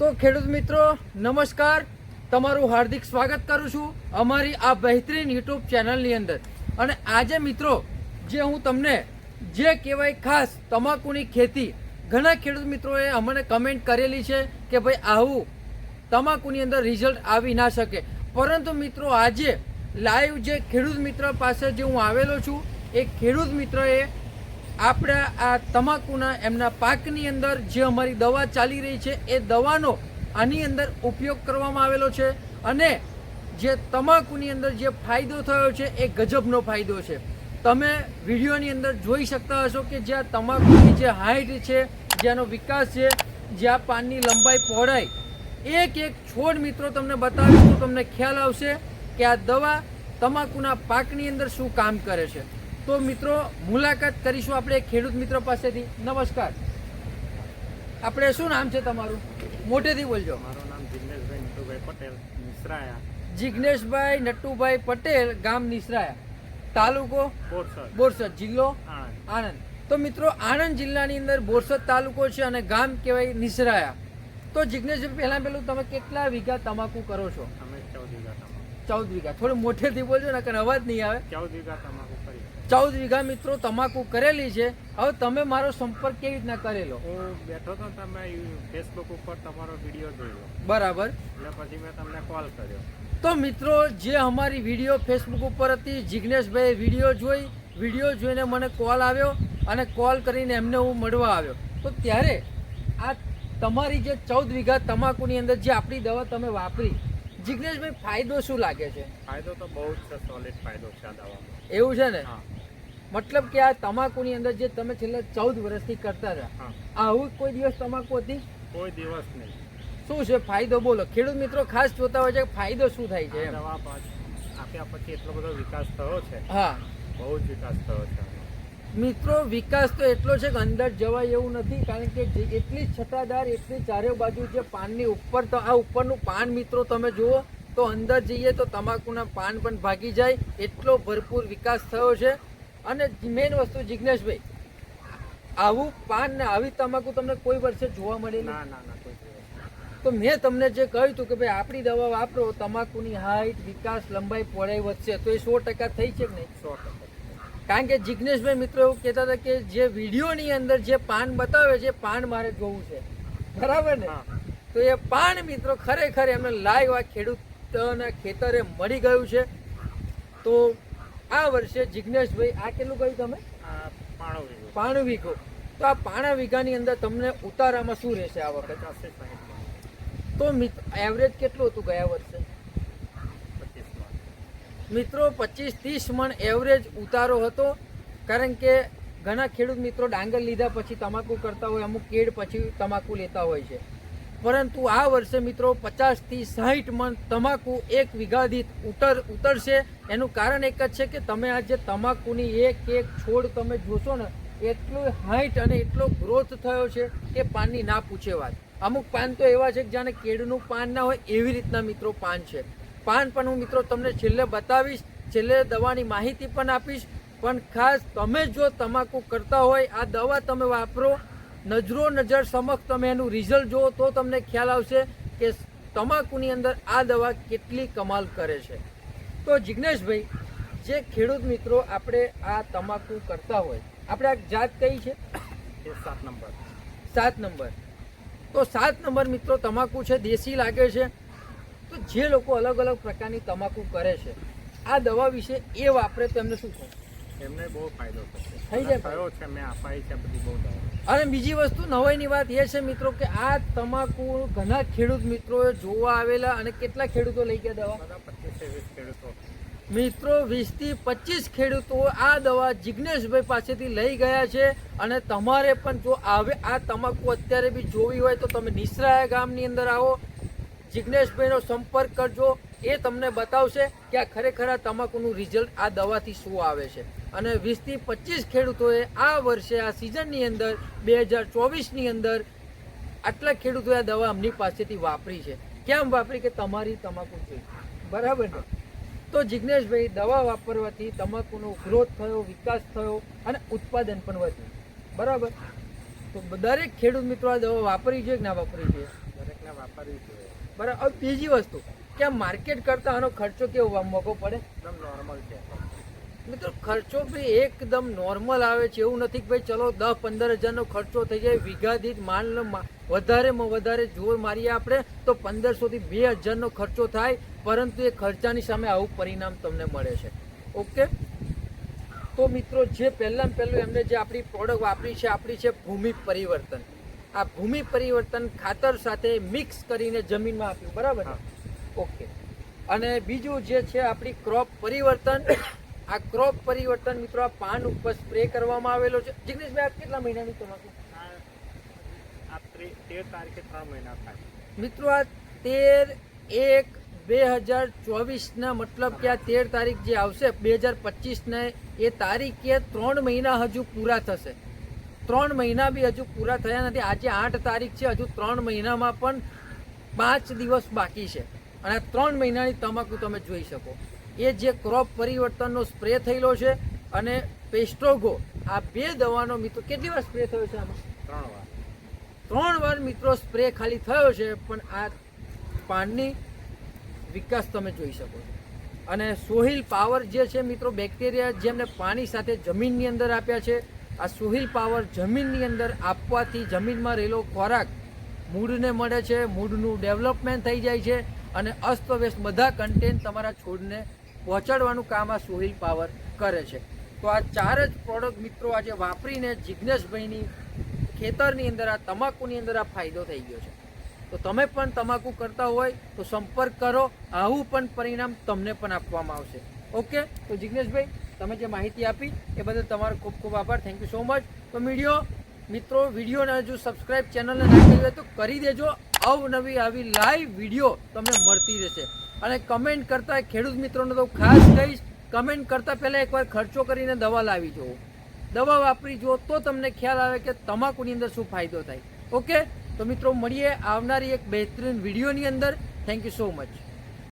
તો ખેડૂત મિત્રો, નમસ્કાર. તમારું હાર્દિક સ્વાગત કરું છું અમારી આ બહેતરીન યુટ્યુબ ચેનલની અંદર. અને આજે મિત્રો, જે હું તમને જે કહેવાય ખાસ તમાકુની ખેતી, ઘણા ખેડૂત મિત્રોએ અમને કમેન્ટ કરેલી છે કે ભાઈ આવું તમાકુની અંદર રિઝલ્ટ આવી ના શકે. પરંતુ મિત્રો, આજે લાઈવ જે ખેડૂત મિત્ર પાસે જે હું આવેલો છું, એ ખેડૂત મિત્રએ આપણા આ તમાકુના એમના પાકની અંદર જે અમારી દવા ચાલી રહી છે, એ દવાનો આની અંદર ઉપયોગ કરવામાં આવેલો છે અને જે તમાકુની અંદર જે ફાયદો થયો છે, એ ગજબનો ફાયદો છે. તમે વિડીયોની અંદર જોઈ શકતા હશો કે જ્યાં તમાકુની જે હાઇટ છે જેનો વિકાસ છે જ્યાં પાનની લંબાઈ પહોળાઈ, એક એક છોડ મિત્રો તમને બતાવીશ તો તમને ખ્યાલ આવશે કે આ દવા તમાકુના પાકની અંદર શું કામ કરે છે. તો મિત્રો મુલાકાત કરીશું આપણે ખેડૂત મિત્ર પાસેથી. નમસ્કાર. આપણે શું નામ છે તમારું? મોટેથી બોલજો. મારું નામ જિગ્નેશભાઈ નટુભાઈ પટેલ નિસરાયા. જિગ્નેશભાઈ નટુભાઈ પટેલ ગામ નિસરાયા. તાલુકો? બોરસદ. બોરસદ જિલ્લો? આણંદ. તો મિત્રો આણંદ જિલ્લાની અંદર બોરસદ તાલુકો છે અને ગામ કહેવાય નિસરાયા. તો જિગ્નેશભાઈ પહેલાં પહેલું તમે કેટલા વીઘા તમાકુ કરો છો? અમે ચૌદ વીઘા ચૌદ વીઘા. થોડું મોટેથી બોલજો ને કારણ અવાજ નહીં આવે. ચૌદ વીઘા તમાકુ. ચૌદ વીઘા મિત્રો તમાકુ કરેલી છે. હવે તમે મારો સંપર્ક કેવી રીતના કરેલો હું બેઠો તો તમે ફેસબુક ઉપર તમારો વીડિયો જોયો. બરાબર. એટલે પછી મેં તમને કોલ કર્યો. તો મિત્રો જે અમારી વીડિયો ફેસબુક ઉપર હતી જિગ્નેશભાઈ વીડિયો જોઈ. વીડિયો જોઈને મને કોલ આવ્યો અને કોલ કરીને એમને હું મળવા આવ્યો. તો ત્યારે આ તમારી જે ચૌદ વીઘા તમાકુની અંદર જે આપણી દવા તમે વાપરી જિગ્નેશભાઈ ફાયદો શું લાગે છે? ફાયદો તો બહુ જ છે સોલિડ ફાયદો છે આ દવામાં. એવું છે ને? હા. મતલબ કે આ તમાકુની અંદર જે તમે છેલ્લા ચૌદ વર્ષથી કરતા હતા આવું કોઈ દિવસ તમાકુ હતી? કોઈ દિવસ નહીં. શું છે? ફાયદો બોલો. ખેડૂત મિત્રો ખાસ જોતા હોય છે કે ફાયદો શું થાય છે આપ્યા પછી એટલો બધો વિકાસ થયો છે. હા. બહુ જ વિકાસ થયો છે મિત્રો વિકાસ તો એટલો છે કે અંદર જવાય એવું નથી કારણ કે એટલી છટાદાર એટલી ચારે બાજુ જે પાનની ઉપર તો આ ઉપરનું પાન મિત્રો તમે જુઓ તો અંદર જઈએ તો તમાકુના પાન પણ ભાગી જાય. એટલો ભરપૂર વિકાસ થયો છે. અને મેઇન વસ્તુ જિજ્ઞેશભાઈ આવું પાન ને આવી તમાકુ તમને કોઈ વર્ષે જોવા મળે ના ના ના. તો મેં તમને જે કહ્યું હતું કે ભાઈ આપણી દવા વાપરો તમાકુની હાઈટ વિકાસ લંબાઈ પહોળાઈ વધશે તો એ સો ટકા થઈ છે કે નહીં? સો ટકા. કારણ કે જિજ્ઞેશભાઈ મિત્રો એવું કહેતા હતા કે જે વિડીયોની અંદર જે પાન બતાવે છે પાન મારે જોવું છે. બરાબર ને? તો એ પાન મિત્રો ખરેખર એમને લાઈવ આ ખેડૂતોના ખેતરે મળી ગયું છે. તો આ વર્ષે જિજ્ઞેશભાઈ આ કેટલું કહ્યું તમે? પાણો વીઘો. તો આ પાણા વીઘાની અંદર તમને ઉતારામાં શું રહેશે આ વખતે? તો મિત્ર એવરેજ કેટલું હતું ગયા વર્ષે? મિત્રો પચીસ ત્રીસ મણ એવરેજ ઉતારો હતો. કારણ કે ઘણા ખેડૂત મિત્રો ડાંગર લીધા પછી તમાકુ કરતા હોય અમુક કેડ પછી તમાકુ લેતા હોય છે. પરંતુ આ વર્ષે મિત્રો પચાસથી સાહીઠ મન તમાકુ એક વીઘા દીઠ ઉતર, ઉતરશે. એનું કારણ એક જ છે કે તમે આ જે તમાકુની એક એક છોડ તમે જોશો ને, એટલું હાઈટ અને એટલો ગ્રોથ થયો છે કે પાનની ના પૂછે વાત. અમુક પાન તો એવા છે કે જાણે કેળનું પાન ના હોય એવી રીતના મિત્રો પાન છે. પાન પણ હું મિત્રો તમને છેલ્લે બતાવીશ, છેલ્લે દવાની માહિતી પણ આપીશ. પણ ખાસ તમે જો તમાકુ કરતા હોય, આ દવા તમે વાપરો નજરો નજર સમક્ષ તમે એનું રિઝલ્ટ જુઓ તો તમને ખ્યાલ આવશે કે તમાકુની અંદર આ દવા કેટલી કમાલ કરે છે. તો જિજ્ઞેશભાઈ જે ખેડૂત મિત્રો આપણે આ તમાકુ કરતા હોય આપણે આ જાત કઈ છે? સાત નંબર. સાત નંબર. તો સાત નંબર મિત્રો તમાકુ છે દેશી લાગે છે. તો જે લોકો અલગ અલગ પ્રકારની તમાકુ કરે છે આ દવા વિશે એ વાપરે તો એમને શું થાય એમને બહુ ફાયદો થશે. થઈ જાય થયો છે મેં અપાઈ છે બધી બહુ દવા. અને બીજી વસ્તુ નવાઈની વાત એ છે મિત્રો કે આ તમાકુ ઘણા ખેડૂત મિત્રો જોવા આવેલા અને કેટલા ખેડૂતો લઈ ગયા દવા? ખેડૂતો. મિત્રો વીસથી પચીસ ખેડૂતો આ દવા જિજ્ઞેશભાઈ પાસેથી લઈ ગયા છે અને તમારે પણ જો આવે આ તમાકુ અત્યારે બી જોવી હોય તો તમે નિસરાયા ગામની અંદર આવો. જિજ્ઞેશભાઈનો સંપર્ક કરજો. એ તમને બતાવશે કે આ ખરેખર આ તમાકુનું રિઝલ્ટ આ દવાથી શું આવે છે. અને વીસથી પચીસ ખેડૂતોએ આ વર્ષે આ સિઝનની અંદર બે હજાર ચોવીસની અંદર આટલા ખેડૂતોએ આ દવા અમની પાસેથી વાપરી છે. કેમ વાપરી? કે તમારી તમાકુ જોઈ બરાબર ને? તો જિજ્ઞેશભાઈ દવા વાપરવાથી તમાકુનો ગ્રોથ થયો વિકાસ થયો અને ઉત્પાદન પણ વધ્યું. બરાબર? તો દરેક ખેડૂત મિત્રો આ દવા વાપરવી જોઈએ કે ના વાપરવી જોઈએ દરેકને વાપરવી જોઈએ બરાબર? હવે બીજી વસ્તુ કે માર્કેટ કરતાં આનો ખર્ચો કેવો મોઘો પડે? એકદમ નોર્મલ છે. મિત્રો ખર્ચો ભાઈ એકદમ નોર્મલ આવે છે. એવું નથી કે ભાઈ ચલો દસ પંદર હજારનો ખર્ચો થઈ જાય વીઘા દીઠ માલ વધારેમાં વધારે જોર મારીએ આપણે તો પંદરસોથી બે હજારનો ખર્ચો થાય પરંતુ એ ખર્ચાની સામે આવું પરિણામ તમને મળે છે. ઓકે તો મિત્રો જે પહેલાં પહેલું એમને જે આપણી પ્રોડક્ટ વાપરી છે આપણી છે ભૂમિ પરિવર્તન. આ ભૂમિ પરિવર્તન ખાતર સાથે મિક્સ કરીને જમીનમાં આપ્યું બરાબર? ઓકે અને બીજું જે છે આપણી ક્રોપ પરિવર્તન આ ક્રોપ પરિવર્તન મિત્રો આ પાન ઉપર સ્પ્રે કરવામાં આવેલો છે. જિગ્નેશભાઈ આપ કેટલા મહિનાની તમાકુ મિત્રો આ તેર એક બે હજાર ચોવીસના મતલબ કે આ તેર તારીખ જે આવશે બે હજાર પચીસને એ તારીખે ત્રણ મહિના હજુ પૂરા થશે. ત્રણ મહિના બી હજુ પૂરા થયા નથી. આજે આઠ તારીખ છે હજુ ત્રણ મહિનામાં પણ પાંચ દિવસ બાકી છે. અને ત્રણ મહિનાની તમાકુ તમે જોઈ શકો. એ જે ક્રોપ પરિવર્તનનો સ્પ્રે થયેલો છે અને પેસ્ટ્રોગો આ બે દવાનો મિત્રો કેટલી વાર સ્પ્રે થયો છે આમાં? ત્રણ વાર. ત્રણ વાર મિત્રો સ્પ્રે ખાલી થયો છે પણ આ પાનની વિકાસ તમે જોઈ શકો છો. અને સોહિલ પાવર જે છે મિત્રો બેક્ટેરિયા જેમને પાણી સાથે જમીનની અંદર આપ્યા છે આ સોહિલ પાવર જમીનની અંદર આપવાથી જમીનમાં રહેલો ખોરાક મૂળને મળે છે મૂળનું ડેવલપમેન્ટ થઈ જાય છે અને અસ્તવ્યસ્ત બધા કન્ટેન્ટ તમારા છોડને પહોંચાડવાનું કામ આ સોહિલ પાવર કરે છે. તો આ ચાર જ પ્રોડક્ટ મિત્રો આજે વાપરીને જિજ્ઞેશભાઈની ખેતરની અંદર, આ તમાકુની અંદર આ ફાયદો થઈ ગયો છે. તો તમે પણ તમાકુ કરતા હોય તો સંપર્ક કરો. આવું પણ પરિણામ તમને પણ આપવામાં આવશે. ઓકે? તો જિગ્નેશભાઈ, તમે જે માહિતી આપી એ બદલ તમારો ખૂબ ખૂબ આભાર. થેન્ક યુ સો મચ તો વીડિયો, મિત્રો, વિડીયોને હજુ સબસ્ક્રાઇબ ચેનલને ના કરી હોય તો કરી દેજો. અવનવી આવી લાઈવ વીડિયો તમને મળતી રહેશે. અને કમેન્ટ કરતા ખેડૂત મિત્રોને તો ખાસ કહીશ કમેન્ટ કરતા પહેલાં એકવાર ખર્ચો કરીને દવા લાવી જુઓ. દવા વાપરી જુઓ તો તમને ખ્યાલ આવે કે તમાકુની અંદર શું ફાયદો થાય. ઓકે તો મિત્રો, મળીએ આવનારી એક બહેતરીન વિડીયોની અંદર. Thank you so much